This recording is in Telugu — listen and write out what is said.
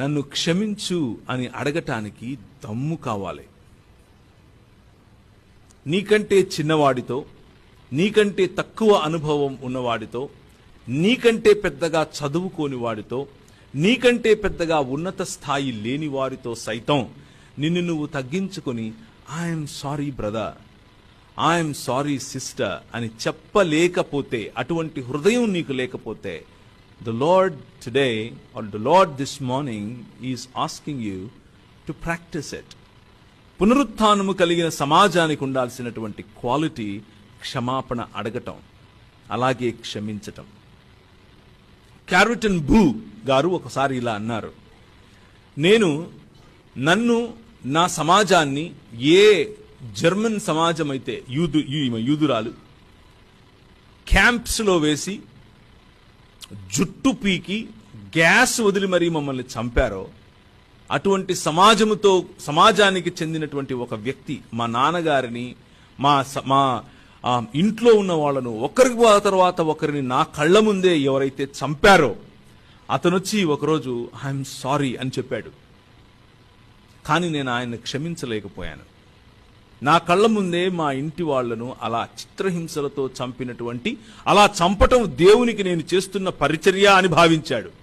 నన్ను క్షమించు అని అడగటానికి దమ్ము కావాలి. నీకంటే చిన్నవాడితో నీకంటే తక్కువ అనుభవం ఉన్నవాడితో నీకంటే పెద్దగా చదువుకోని వాడితో నీకంటే పెద్దగా ఉన్నత స్థాయి లేని వారితో సైతం నిన్ను నువ్వు తగ్గించుకొని I'm sorry brother I'm sorry sister అని చెప్పలేకపోతే అటువంటి హృదయం నీకు లేకపోతే the lord today or the lord this morning is asking you to practise it. పునరుత్నము కలిగిన సమాజానికి ఉండాల్సినటువంటి క్వాలిటీ క్షమాపణ అడగటం అలాగే క్షమించటం క్యారిటన్ భూ గారు ఒకసారి ఇలా అన్నారు నేను నన్ను నా సమాజాన్ని ఏ జర్మన్ సమాజం అయితే యూదు యూదురాలు క్యాంప్స్లో వేసి జుట్టు పీకి గ్యాస్ వదిలి మరీ మమ్మల్ని చంపారో అటువంటి సమాజముతో సమాజానికి చెందినటువంటి ఒక వ్యక్తి మా నాన్నగారిని మా స- మా ఇంట్లో ఉన్న వాళ్ళను ఒకరి తర్వాత ఒకరిని నా కళ్ళ ముందే ఎవరైతే చంపారో అతనొచ్చి ఒకరోజు ఐఎమ్ సారీ అని చెప్పాడు. కానీ నేను ఆయన్ని క్షమించలేకపోయాను. నా కళ్ళ ముందే మా ఇంటి వాళ్ళను అలా చిత్రహింసలతో చంపినటువంటి అలా చంపటం దేవునికి నేను చేస్తున్న పరిచర్య అని భావించాడు.